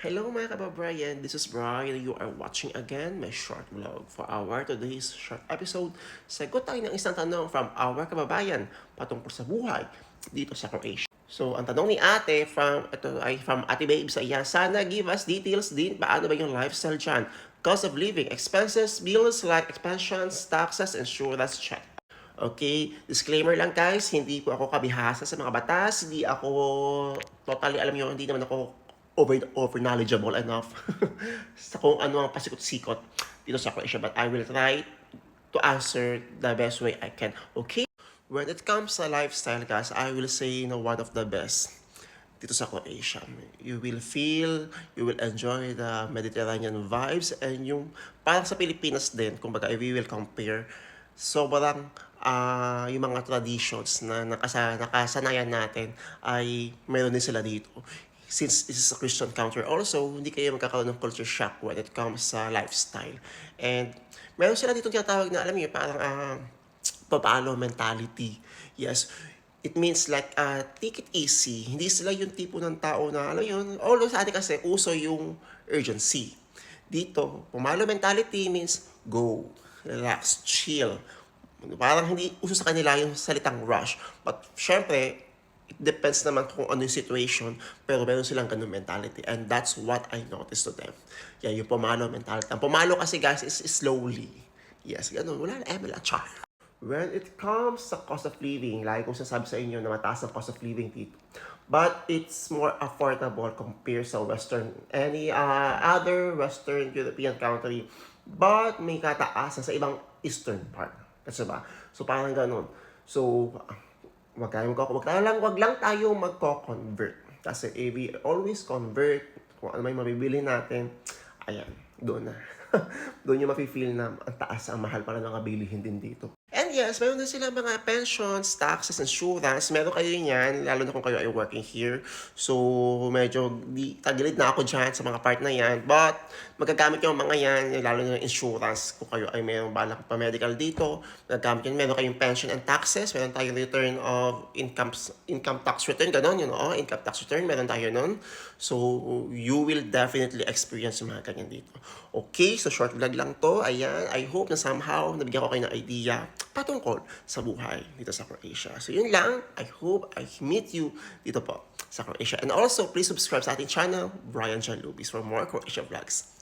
Hello mga kababayan, this is Brian. You are watching again my short vlog. For our today's short episode, sagot tayo ng isang tanong from our kababayan patungkol sa buhay dito sa Croatia. So, ang tanong ni ate from, ito ay from Ate Babes, ayan, sana give us details din, paano ba yung lifestyle dyan? Cost of living, expenses, bills like expansions, taxes, insurance, check. Okay, disclaimer lang guys, hindi po ako kabihasa sa mga batas, hindi ako totally alam nyo, hindi naman ako over over knowledgeable enough sa kung ano ang pasikot-sikot dito sa Croatia, but I will try to answer the best way I can. Okay? When it comes sa lifestyle, guys, I will say, you know, one of the best dito sa Croatia. You will feel, you will enjoy the Mediterranean vibes and yung parang sa Pilipinas din, kumbaga we will compare sobrang ah yung mga traditions na nakasa, nakasanayan natin ay meron din sila dito. Since this is a Christian country also, hindi kayo magkakaroon ng culture shock when it comes sa lifestyle. And meron sila dito tinatawag na, alam niyo, parang ah, papalo mentality. Yes, it means like, uh, take it easy. Hindi sila yung tipo ng tao na, alam yun, although sa atin kasi uso yung urgency. Dito, pumalo mentality means go, relax, chill. Parang hindi uso sa kanila yung salitang rush. But syempre, it depends naman kung ano yung situation, pero meron silang ganun mentality. And that's what I noticed to them. Yeah, yung pumalo mentality. Ang pumalo kasi guys is slowly. Yes, ganun. Wala na ML at char. When it comes sa cost of living, lagi kong sasabi sa inyo na mataas ang cost of living dito. But it's more affordable compared sa Western, any uh, other Western European country. But may kataasan sa ibang Eastern part. Kasi ba? So parang ganun. So, wag tayo magko wag tayo lang wag lang tayo magko-convert. Kasi if we always convert, kung ano may mabibili natin, ayan, doon na. doon yung mafe-feel na ang taas, ang mahal pala ng kabilihin din dito. And yes, meron din sila mga pensions, taxes, insurance. Meron kayo yan, lalo na kung kayo ay working here. So, medyo di, tagilid na ako dyan sa mga part na yan. But, magagamit yung mga yan, lalo na yung insurance. Kung kayo ay mayroong balak pa medical dito, magagamit yan. Meron kayong pension and taxes. Meron tayong return of income, income tax return. Ganon, yun, oh, income tax return. Meron tayo nun. So, you will definitely experience yung mga ganyan dito. Okay, so short vlog lang to. Ayan, I hope na somehow nabigyan ko kayo ng idea patungkol sa buhay dito sa Croatia. So yun lang. I hope I meet you dito po sa Croatia. And also, please subscribe sa ating channel, Brian Jan Lubis, for more Croatia vlogs.